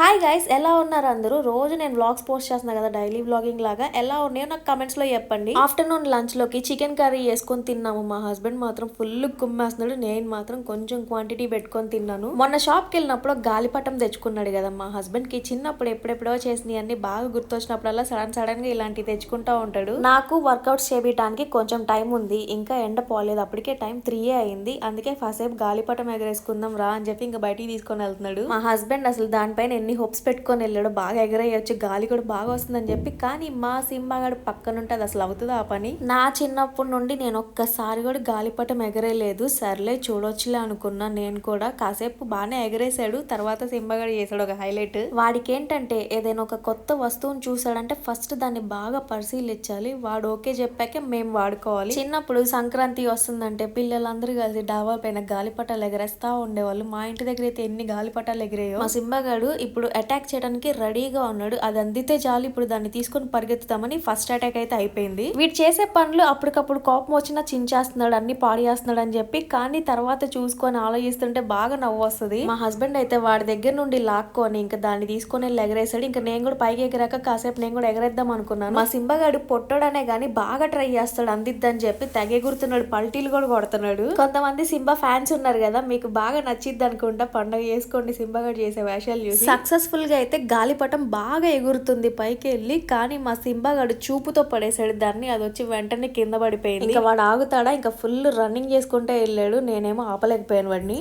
Hi guys ఎలా ఉన్నారు అందరూ? రోజు నేను వ్లాగ్స్ పోస్ట్ చేస్తున్నా కదా డైలీ వ్లాగింగ్ లాగా. ఎలా ఉన్నాయో నాకు కమెంట్స్లో చెప్పండి. ఆఫ్టర్నూన్ లంచ్లోకి చికెన్ కర్రీ వేసుకొని తిన్నాము. మా హస్బెండ్ మాత్రం ఫుల్ కుమ్మేస్తున్నాడు నేను మాత్రం కొంచెం క్వాంటిటీ పెట్టుకొని తిన్నాను. మొన్న షాప్కి వెళ్ళినప్పుడు గాలిపటం తెచ్చుకున్నాడు కదా మా హస్బెండ్కి. చిన్నప్పుడు ఎప్పుడెప్పుడో చేసినవి అన్ని బాగా గుర్తొచ్చినప్పుడల్లా సడన్ సడన్గా ఇలాంటివి తెచ్చుకుంటా ఉంటాడు. నాకు వర్కౌట్స్ చేయడానికి కొంచెం టైం ఉంది. ఇంకా ఎండ పోలేదు. అప్పటికే టైం త్రీ అయింది. అందుకే ఫస్ట్ సేపు గాలిపటం ఎగరేసుకుందాం రా అని చెప్పి ఇంకా బయటికి తీసుకొని వెళ్తున్నాడు. మా హస్బెండ్ అసలు దానిపైన ఎన్ని హోప్స్ పెట్టుకొని వెళ్ళాడు బాగా ఎగరేయచ్చు గాలి కూడా బాగా వస్తుందని చెప్పి. కానీ మా సింబాగాడు పక్కనుంటే అది అసలు అవుతుందా ఆ పని? నా చిన్నప్పటి నుండి నేను ఒక్కసారి కూడా గాలిపటం ఎగరేయలేదు సర్లే చూడొచ్చులే అనుకున్నా. నేను కూడా కాసేపు బాగానే ఎగరేసాడు తర్వాత సింబాగాడు చేశాడు ఒక హైలైట్. వాడికి ఏంటంటే ఏదైనా ఒక కొత్త వస్తువును చూసాడంటే ఫస్ట్ దాన్ని బాగా పరిశీలించాలి. వాడు ఓకే చెప్పాకే మేము వాడుకోవాలి. చిన్నప్పుడు సంక్రాంతి వస్తుందంటే పిల్లలందరూ కలిసి డాబా పైన గాలిపటాలు ఎగరేస్తా ఉండేవాళ్ళు. మా ఇంటి దగ్గర అయితే ఎన్ని గాలిపటాలు ఎగిరేయో. మా సింబాగాడు ఇప్పుడు అటాక్ చేయడానికి రెడీగా ఉన్నాడు. అది అందితే చాలు. ఇప్పుడు దాన్ని తీసుకొని పరిగెత్తుతామని ఫస్ట్ అటాక్ అయితే అయిపోయింది. వీడు చేసే పనులు అప్పటికప్పుడు కోపం వచ్చినా చించేస్తున్నాడు అన్ని పాడేస్తున్నాడు అని చెప్పి కానీ తర్వాత చూసుకొని ఆలోచిస్తుంటే బాగా నవ్వు వస్తుంది. మా హస్బెండ్ అయితే వాడి దగ్గర నుండి లాక్కొని ఇంకా దాన్ని తీసుకొని వెళ్ళి ఎగరేసాడు ఇంకా నేను కూడా పైకి ఎగిరాక కాసేపు నేను కూడా ఎగరేద్దాం అనుకున్నాను. మా సింబగాడు పొట్టడనే కానీ బాగా ట్రై చేస్తాడు అందిద్దని చెప్పి తెగెగురుతున్నాడు పల్టీలు కూడా కొడుతున్నాడు. కొంతమంది సింబా ఫ్యాన్స్ ఉన్నారు కదా మీకు బాగా నచ్చిద్ది అనుకుంటా పండగ చేసుకోండి సింబగాడు చేసే వేషాలు చూసి. సక్సెస్ఫుల్గా అయితే గాలిపటం బాగా ఎగురుతుంది పైకి వెళ్ళి కానీ మా సింబాగాడు చూపుతో పడేసాడు దాన్ని అది వచ్చి వెంటనే కింద పడిపోయింది. ఇంకా వాడు ఆగుతాడా? ఇంకా ఫుల్ రన్నింగ్ చేసుకుంటే వెళ్ళాడు. నేనేమో ఆపలేకపోయాను వాడిని.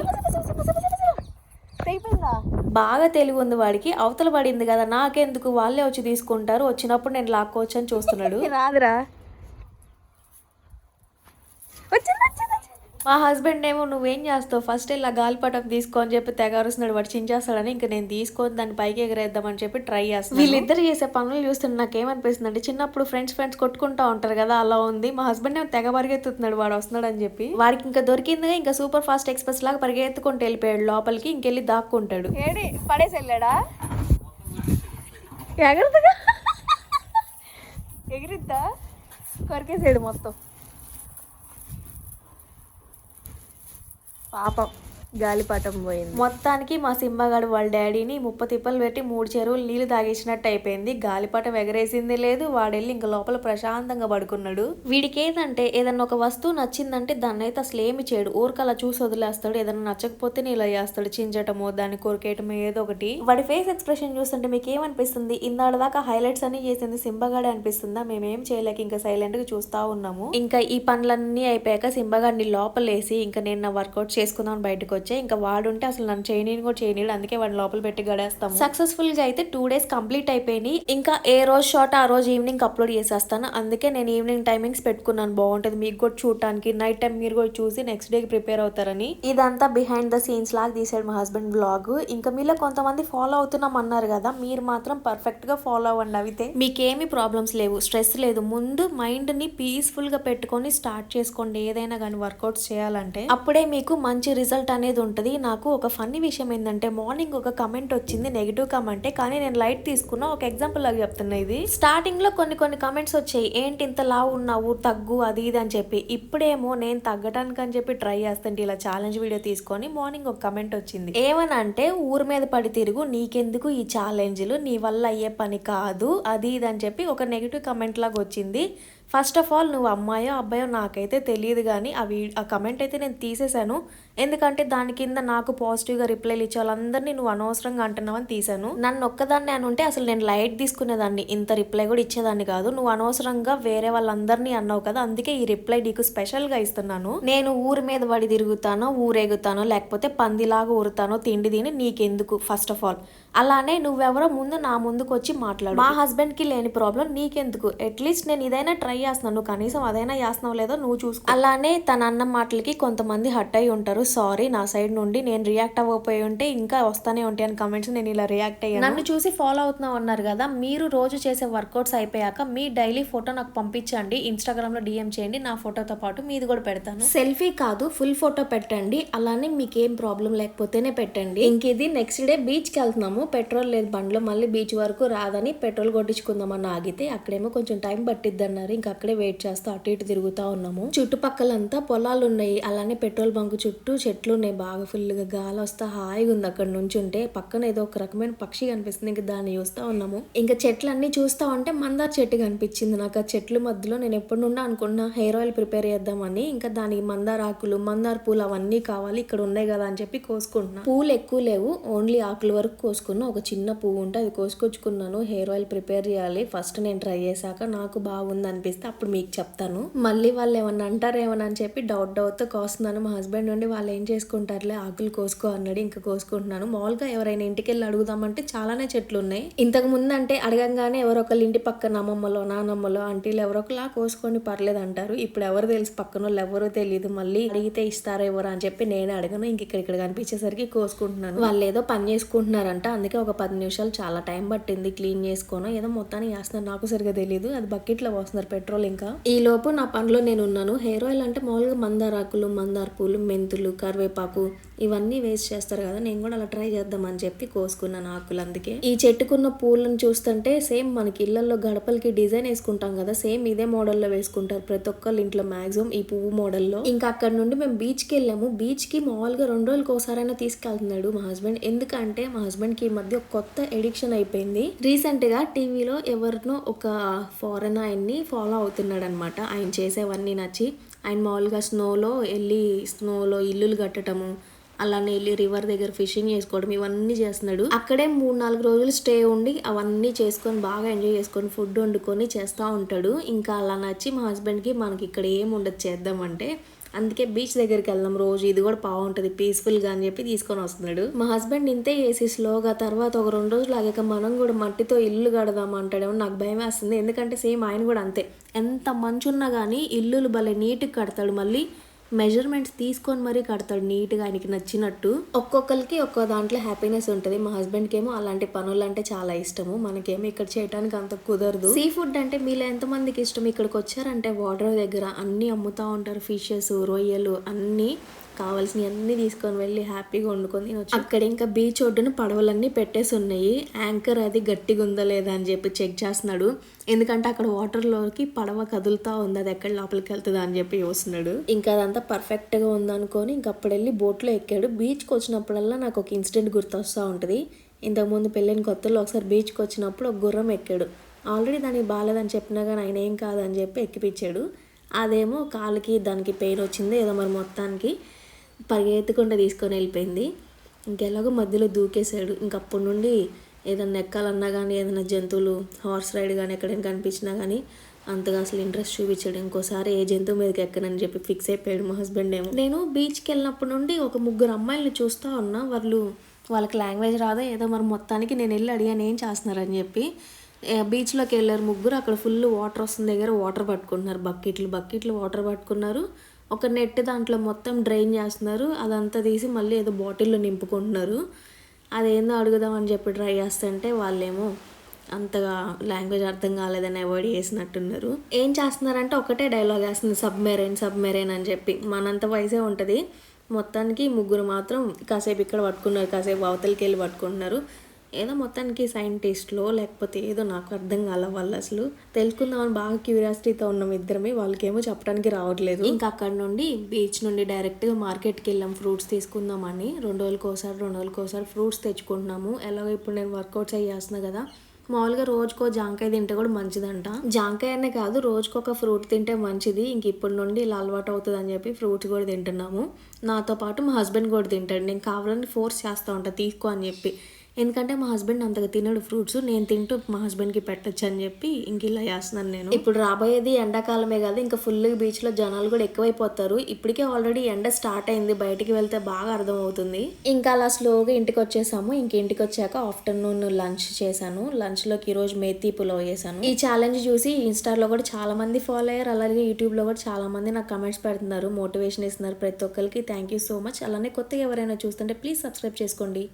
బాగా తెలివి ఉంది వాడికి. అవతల పడింది కదా నాకెందుకు? వాళ్ళే వచ్చి తీసుకుంటారు. వచ్చినప్పుడు నేను లాక్కోవచ్చు అని చూస్తున్నాడు. రాదురా. వచ్చింది. మా హస్బెండ్ ఏమో నువ్వేం చేస్తావు? ఫస్ట్ ఇలా గాలిపటం తీసుకో అని చెప్పి తెగారుస్తున్నాడు వాడు చించేస్తాడని ఇంకా నేను తీసుకొని దాన్ని పైకి ఎగరేద్దామని చెప్పి ట్రై చేస్తాను వీళ్ళిద్దరు చేసే పనులు చూస్తుంటే నాకేమనిపిస్తుంది అంటే చిన్నప్పుడు ఫ్రెండ్స్ ఫ్రెండ్స్ కొట్టుకుంటా ఉంటారు కదా అలా ఉంది. మా హస్బెండ్ ఏమో తెగ పరిగెత్తుతున్నాడు వాడు వస్తున్నాడు అని చెప్పి. వాడికి ఇంకా దొరికిందిగా ఇంకా సూపర్ ఫాస్ట్ ఎక్స్ప్రెస్ లాగా పరిగెత్తుకుంటూ వెళ్ళిపోయాడు. లోపలికి ఇంకెళ్ళి దాక్కుంటాడు. ఏడి పడేసి వెళ్ళాడా? ఎగరదుగా? ఎగిరిద్దా? కొరికేసాడు మొత్తం. 法宝 గాలిపటం పోయింది. మొత్తానికి మా సింహగాడు వాళ్ళ డాడీని ముప్ప తిప్పలు పెట్టి మూడు చెరువులు నీళ్ళు తాగేసినట్టు అయిపోయింది. గాలిపటం ఎగరేసింది లేదు. వాడెళ్ళి ఇంకా లోపల ప్రశాంతంగా పడుకున్నాడు. వీడికి ఏదంటే ఏదన్నా ఒక వస్తువు నచ్చిందంటే దాన్ని అయితే అసలు ఏమి చేయడు. ఊరికి అలా చూసి వదిలేస్తాడు. ఏదన్నా నచ్చకపోతే ఇలా చేస్తాడు చించటము దాన్ని కొరికేయటము ఏదో ఒకటి. వాడి ఫేస్ ఎక్స్ప్రెషన్ చూస్తుంటే మీకు ఏమనిపిస్తుంది ఇందాడ దాకా హైలైట్స్ అన్ని చేసింది సింబగాడే అనిపిస్తుందా? మేమేం చేయలేక ఇంకా సైలెంట్గా చూస్తా ఉన్నాము. ఇంకా ఈ పనులన్నీ అయిపోయాక సింబగాడిని లోపలేసి ఇంకా నేను నా వర్కౌట్ చేసుకుందామని బయటకు వచ్చే. ఇంకా వాడుంటే అసలు నన్ను చేయనీని కూడా చేయనీడు అందుకే వాడిని లోపల పెట్టి గడేస్తాం సక్సెస్ఫుల్గా అయితే టూ డేస్ కంప్లీట్ అయిపోయినాయి. ఇంకా ఏ రోజు షార్ట్ ఆ రోజు ఈవినింగ్ అప్లోడ్ చేసేస్తాను. అందుకే నేను ఈవినింగ్ టైమింగ్స్ పెట్టుకున్నాను. బాగుంటుంది. మీకు కూడా చూడటానికి. నైట్ టైం మీరు కూడా చూసి నెక్స్ట్ డే ప్రిపేర్ అవుతారని. ఇదంతా బిహైండ్ ద సీన్స్ లాగా తీసాడు మా హస్బెండ్ బ్లాగ్ ఇంకా మీలో కొంతమంది ఫాలో అవుతున్నాం అన్నారు కదా మీరు మాత్రం పర్ఫెక్ట్గా ఫాలో అవ్వండి. అవితే మీకేమి ప్రాబ్లమ్స్ లేవు. స్ట్రెస్ లేదు. ముందు మైండ్ని పీస్ఫుల్గా పెట్టుకొని స్టార్ట్ చేసుకోండి. ఏదైనా కానీ వర్కౌట్స్ చేయాలంటే అప్పుడే మీకు మంచి రిజల్ట్ అనేది ఉంటుంది. నాకు ఒక ఫన్నీ విషయం ఏంటంటే మార్నింగ్ ఒక కమెంట్ వచ్చింది నెగిటివ్ కమెంటే కానీ నేను లైట్ తీసుకున్న ఒక ఎగ్జాంపుల్ లాగా చెప్తున్నా ఇది. స్టార్టింగ్లో కొన్ని కొన్ని కమెంట్స్ వచ్చాయి. ఏంటి ఇంత లావు ఉన్నావు తగ్గు అది ఇది అని చెప్పి. ఇప్పుడేమో నేను తగ్గడానికి అని చెప్పి ట్రై చేస్తుంటే ఇలా ఛాలెంజ్ వీడియో తీసుకొని మార్నింగ్ ఒక కమెంట్ వచ్చింది. ఏమనంటే ఊరి మీద పడి తిరుగు నీకెందుకు ఈ ఛాలెంజ్లు నీ వల్ల అయ్యే పని కాదు అది ఇది అని చెప్పి ఒక నెగిటివ్ కమెంట్ లాగా వచ్చింది. ఫస్ట్ ఆఫ్ ఆల్ నువ్వు అమ్మాయో అబ్బాయో నాకైతే తెలియదు కానీ ఆ వీ ఆ కమెంట్ అయితే నేను తీసేశాను. ఎందుకంటే దాని కింద నాకు పాజిటివ్గా రిప్లైలు ఇచ్చే వాళ్ళందరినీ నువ్వు అనవసరంగా అంటున్నావు అని తీశాను. నన్ను ఒక్కదాన్ని అని ఉంటే అసలు నేను లైట్ తీసుకునేదాన్ని. ఇంత రిప్లై కూడా ఇచ్చేదాన్ని కాదు. నువ్వు అనవసరంగా వేరే వాళ్ళందరినీ అన్నావు కదా అందుకే ఈ రిప్లై నీకు స్పెషల్గా ఇస్తున్నాను. నేను ఊరి మీద పడి తిరుగుతానో ఊరేగుతానో లేకపోతే పందిలాగా ఊరుతానో తిండి తిని నీకెందుకు? ఫస్ట్ ఆఫ్ ఆల్ అలానే నువ్వెవరో ముందు నా ముందుకు వచ్చి మాట్లాడు. మా హస్బెండ్కి లేని ప్రాబ్లం నీకెందుకు? అట్లీస్ట్ నేను ఇదైనా ట్రై చేస్తున్నాను నువ్వు కనీసం అదైనా చేస్తున్నావు లేదో నువ్వు చూసుకో. అలానే తన అన్న మాటలకి కొంతమంది హట్ అయి ఉంటారు. సారీ నా సైడ్ నుండి నేను రియాక్ట్ అవ్వకపోయి ఉంటే ఇంకా వస్తానే ఉంటాయి అని కమెంట్స్ నేను ఇలా రియాక్ట్ అయ్యాను. నన్ను చూసి ఫాలో అవుతున్నావు అన్నారు కదా మీరు రోజు చేసే వర్కౌట్స్ అయిపోయాక మీ డైలీ ఫోటో నాకు పంపించండి. ఇన్స్టాగ్రామ్లో డిఎం చేయండి నా ఫోటోతో పాటు మీది కూడా పెడతాను. సెల్ఫీ కాదు ఫుల్ ఫోటో పెట్టండి. అలానే మీకు ఏం ప్రాబ్లం లేకపోతేనే పెట్టండి. ఇంక ఇది నెక్స్ట్ డే బీచ్కి వెళ్తున్నాము. పెట్రోల్ లేదు బండ్లో మళ్ళీ బీచ్ వరకు రాదని పెట్రోల్ కొట్టించుకుందామని ఆగితే అక్కడేమో కొంచెం టైం పట్టిద్ది అన్నారు ఇంకా అక్కడే వెయిట్ చేస్తూ అటు ఇటు తిరుగుతా ఉన్నాము. చుట్టుపక్కలంతా పొలాలు ఉన్నాయి అలానే పెట్రోల్ బంక్ చుట్టూ చెట్లు ఉన్నాయి బాగా ఫుల్గా గాలి వస్తా హాయిగా ఉంది అక్కడ నుంచి ఉంటే. పక్కన ఏదో ఒక రకమైన పక్షి కనిపిస్తుంది. ఇంకా దాన్ని చూస్తా ఉన్నాము. ఇంకా చెట్లు అన్ని చూస్తా ఉంటే మందార చెట్టు కనిపించింది నాకు. ఆ చెట్లు మధ్యలో నేను ఎప్పటి నుండి అనుకున్నా హెయిర్ ఆయిల్ ప్రిపేర్ చేద్దామని. ఇంకా దానికి మందార ఆకులు మందార పూలు అవన్నీ కావాలి. ఇక్కడ ఉన్నాయి కదా అని చెప్పి కోసుకుంటున్నా. పూలు ఎక్కువ లేవు. ఓన్లీ ఆకుల వరకు కోసుకున్న. ఒక చిన్న పువ్వు ఉంటే అది కోసుకొచ్చుకున్నాను. హెయిర్ ఆయిల్ ప్రిపేర్ చేయాలి. ఫస్ట్ నేను ట్రై చేశాక నాకు బాగుంది అనిపిస్తుంది చేస్తే అప్పుడు మీకు చెప్తాను. మళ్ళీ వాళ్ళు ఏమన్నా అంటారేమని అని చెప్పి డౌట్ డౌట్తో కోస్తున్నాను. మా హస్బెండ్ నుండి వాళ్ళు ఏం చేసుకుంటారులే ఆకులు కోసుకో అన్నాడు ఇంకా కోసుకుంటున్నాను. మామూలుగా ఎవరైనా ఇంటికి వెళ్ళి అడుగుదామంటే చాలానే చెట్లు ఉన్నాయి ఇంతకు ముందు అంటే అడగంగానే ఎవరో ఒకళ్ళు ఇంటి పక్కన అమ్మమ్మలో నానమ్మలో ఆంటీలు ఎవరో ఒకలా కోసుకొని పర్లేదు అంటారు ఇప్పుడు ఎవరు తెలుసు పక్కన వాళ్ళు ఎవరో తెలియదు మళ్ళీ అడిగితే ఇస్తారా ఎవరు? అని చెప్పి నేనే అడగను. ఇంక ఇక్కడ ఇక్కడ కనిపించేసరికి కోసుకుంటున్నాను. వాళ్ళు ఏదో పని చేసుకుంటున్నారంట. అందుకే ఒక పది నిమిషాలు చాలా టైం పట్టింది. క్లీన్ చేసుకోను. ఏదో మొత్తాన్ని చేస్తున్నారు. నాకు సరిగా తెలియదు అది బకెట్లో వస్తున్నారు పోస్తున్నారు. పెట్రోల్ ఇంకా? ఈ లోపు నా పనిలో నేను ఉన్నాను హెయిర్ ఆయిల్ అంటే మామూలుగా మందారాకులు మందార పూలు మెంతులు కరివేపాకు ఇవన్నీ వేస్ట్ చేస్తారు కదా. నేను కూడా అలా ట్రై చేద్దామని చెప్పి కోసుకున్నాను ఆకులు అందుకే. ఈ చెట్టుకున్న పూలను చూస్తుంటే సేమ్ మనకి ఇళ్ళలో గడపలకి డిజైన్ వేసుకుంటాం కదా. సేమ్ ఇదే మోడల్లో వేసుకుంటారు ప్రతి ఒక్కళ్ళు ఇంట్లో మాక్సిమం ఈ పువ్వు మోడల్లో. ఇంకా అక్కడ నుండి మేము బీచ్కి వెళ్ళాము. బీచ్కి మామూలుగా రెండు రోజులకి ఒకసారైనా తీసుకెళ్తున్నాడు మా హస్బెండ్. ఎందుకంటే మా హస్బెండ్కి ఈ మధ్య కొత్త ఎడిక్షన్ అయిపోయింది. రీసెంట్గా టీవీలో ఎవరినో ఒక ఫారెన్ ఆయన్ని ఫాలో అవుతున్నాడు అనమాట ఆయన చేసేవన్నీ నచ్చి ఆయన మామూలుగా స్నోలో వెళ్ళి స్నోలో ఇల్లులు కట్టడము అలానే వెళ్ళి రివర్ దగ్గర ఫిషింగ్ చేసుకోవడం ఇవన్నీ చేస్తున్నాడు. అక్కడే మూడు నాలుగు రోజులు స్టే ఉండి అవన్నీ చేసుకొని బాగా ఎంజాయ్ చేసుకొని ఫుడ్ వండుకొని చేస్తూ ఉంటాడు. ఇంకా అలా నచ్చి మా హస్బెండ్కి మనకి ఇక్కడ ఏం ఉండదు చేద్దామంటే అందుకే బీచ్ దగ్గరికి వెళ్దాం రోజు. ఇది కూడా బాగుంటుంది. పీస్ఫుల్గా అని చెప్పి తీసుకొని వస్తున్నాడు. మా హస్బెండ్ ఇంతే చేసి స్లోగా తర్వాత ఒక రెండు రోజులు ఆగాక మనం కూడా మట్టితో ఇల్లు కడదాం అంటాడేమో నాకు భయం వేస్తుంది. ఎందుకంటే సేమ్ ఆయన కూడా అంతే. ఎంత మంచు ఉన్నా కానీ ఇల్లులు భలే నీట్గా కడతాడు మళ్ళీ. మెజర్మెంట్స్ తీసుకొని మరీ కడతాడు నీట్గా ఆయనకి నచ్చినట్టు. ఒక్కొక్కరికి ఒక్కో దాంట్లో హ్యాపీనెస్ ఉంటుంది. మా హస్బెండ్కి ఏమో అలాంటి పనులు అంటే చాలా ఇష్టము. మనకేమో ఇక్కడ చేయడానికి అంత కుదరదు. సీ ఫుడ్ అంటే మీలో ఎంతమందికి ఇష్టం? ఇక్కడికి వచ్చారంటే వాటర్ దగ్గర అన్నీ అమ్ముతూ ఉంటారు. ఫిషెస్ రొయ్యలు అన్నీ కావాల్సినవి అన్నీ తీసుకొని వెళ్ళి హ్యాపీగా వండుకొని తినొచ్చు. అక్కడ ఇంకా బీచ్ ఒడ్డున పడవలన్నీ పెట్టేసి ఉన్నాయి. యాంకర్ అది గట్టిగా ఉందా లేదా అని చెప్పి చెక్ చేస్తున్నాడు. ఎందుకంటే అక్కడ వాటర్లోకి పడవ కదులుతా ఉంది. అది ఎక్కడ లోపలికి వెళ్తుందా అని చెప్పి చూస్తున్నాడు ఇంకా అదంతా పర్ఫెక్ట్గా ఉందనుకొని ఇంక అప్పుడు వెళ్ళి బోట్లో ఎక్కాడు. బీచ్కి వచ్చినప్పుడల్లా నాకు ఒక ఇన్సిడెంట్ గుర్తొస్తూ ఉంటుంది. ఇంతకుముందు పెళ్ళైన కొత్తలో ఒకసారి బీచ్కి వచ్చినప్పుడు ఒక గుర్రం ఎక్కాడు. ఆల్రెడీ దానికి బాగాలేదని చెప్పినా కానీ ఆయన ఏం కాదని చెప్పి ఎక్కిపించాడు. అదేమో కాలుకి దానికి పెయిన్ వచ్చింది. ఏదో మరి మొత్తానికి పరిగెత్తకుండా తీసుకొని వెళ్ళిపోయింది. ఇంకెలాగో మధ్యలో దూకేశాడు. ఇంకప్పటి నుండి ఏదన్నా ఎక్కాలన్నా కానీ ఏదైనా జంతువులు హార్స్ రైడ్ కానీ ఎక్కడైనా కనిపించినా కానీ అంతగా అసలు ఇంట్రెస్ట్ చూపించాడు. ఇంకోసారి ఏ జంతువు మీదకి ఎక్కనని చెప్పి ఫిక్స్ అయిపోయాడు మా హస్బెండ్ ఏమో. నేను బీచ్కి వెళ్ళినప్పటి నుండి ఒక ముగ్గురు అమ్మాయిల్ని చూస్తూ ఉన్నా. వాళ్ళు వాళ్ళకి లాంగ్వేజ్ రాదో ఏదో మరి మొత్తానికి నేను వెళ్ళి అడిగాను ఏం చేస్తున్నారని చెప్పి. బీచ్లోకి వెళ్ళారు ముగ్గురు. అక్కడ ఫుల్ వాటర్ వస్తుంది దగ్గర వాటర్ పట్టుకుంటున్నారు. బకెట్లు బకెట్లు వాటర్ పట్టుకున్నారు. ఒక నెట్ దాంట్లో మొత్తం డ్రైన్ చేస్తున్నారు. అదంతా తీసి మళ్ళీ ఏదో బాటిల్లో నింపుకుంటున్నారు. అదేందో అడుగుదామని చెప్పి ట్రై చేస్తుంటే వాళ్ళేమో అంతగా లాంగ్వేజ్ అర్థం కాలేదని అవాయిడ్ చేసినట్టున్నారు. ఏం చేస్తున్నారంటే ఒకటే డైలాగ్ వేస్తుంది సబ్మెరైన్ సబ్మెరైన్ అని చెప్పి. మనంత వయసే ఉంటుంది. మొత్తానికి ముగ్గురు మాత్రం కాసేపు ఇక్కడ పట్టుకున్నారు కాసేపు అవతలికి వెళ్ళి పట్టుకుంటున్నారు. ఏదో మొత్తానికి సైంటిస్ట్లో లేకపోతే ఏదో నాకు అర్థం కాల వాళ్ళు అసలు. తెలుసుకుందామని బాగా క్యూరియాసిటీతో ఉన్నాం ఇద్దరమే వాళ్ళకేమో చెప్పడానికి రావట్లేదు. ఇంకా అక్కడ నుండి బీచ్ నుండి డైరెక్ట్గా మార్కెట్కి వెళ్ళాం ఫ్రూట్స్ తీసుకుందామని. రెండు రోజులకి ఒకసారి రెండు రోజులకి ఒకసారి ఫ్రూట్స్ తెచ్చుకుంటున్నాము. ఎలాగో ఇప్పుడు నేను వర్కౌట్స్ అయ్యి చేస్తున్నా కదా. మామూలుగా రోజుకో జాంకాయ తింటే కూడా మంచిదంట. జాంకాయ అనే కాదు రోజుకొక ఫ్రూట్ తింటే మంచిది. ఇంక ఇప్పటి నుండి ఇలా అలవాటు అవుతుంది అని చెప్పి ఫ్రూట్స్ కూడా తింటున్నాము. నాతో పాటు మా హస్బెండ్ కూడా తింటాడు. నేను కావాలని ఫోర్స్ చేస్తూ ఉంటా తీసుకో అని చెప్పి. ఎందుకంటే మా హస్బెండ్ అంతగా తినడు ఫ్రూట్స్ నేను తింటూ మా హస్బెండ్కి పెట్టచ్చు అని చెప్పి ఇంక ఇలా చేస్తున్నాను నేను. ఇప్పుడు రాబోయేది ఎండాకాలమే కాదు ఇంకా ఫుల్ బీచ్లో జనాలు కూడా ఎక్కువైపోతారు. ఇప్పటికే ఆల్రెడీ ఎండ స్టార్ట్ అయింది బయటికి వెళ్తే బాగా అర్థమవుతుంది. ఇంకా అలా స్లోగా ఇంటికి వచ్చేసాము ఇంక ఇంటికి వచ్చాక ఆఫ్టర్నూన్ లంచ్ చేశాను లంచ్లోకి ఈరోజు మేతి పులావ్ చేశాను. ఈ ఛాలెంజ్ చూసి ఇన్స్టాలో కూడా చాలా మంది ఫాలో అయ్యారు. అలాగే యూట్యూబ్లో కూడా చాలా మంది నాకు కమెంట్స్ పెడుతున్నారు. మోటివేషన్ ఇస్తున్నారు ప్రతి ఒక్కరికి. థ్యాంక్ యూ సో మచ్ అలానే కొత్తగా ఎవరైనా చూస్తుంటే ప్లీజ్ సబ్స్క్రైబ్ చేసుకోండి.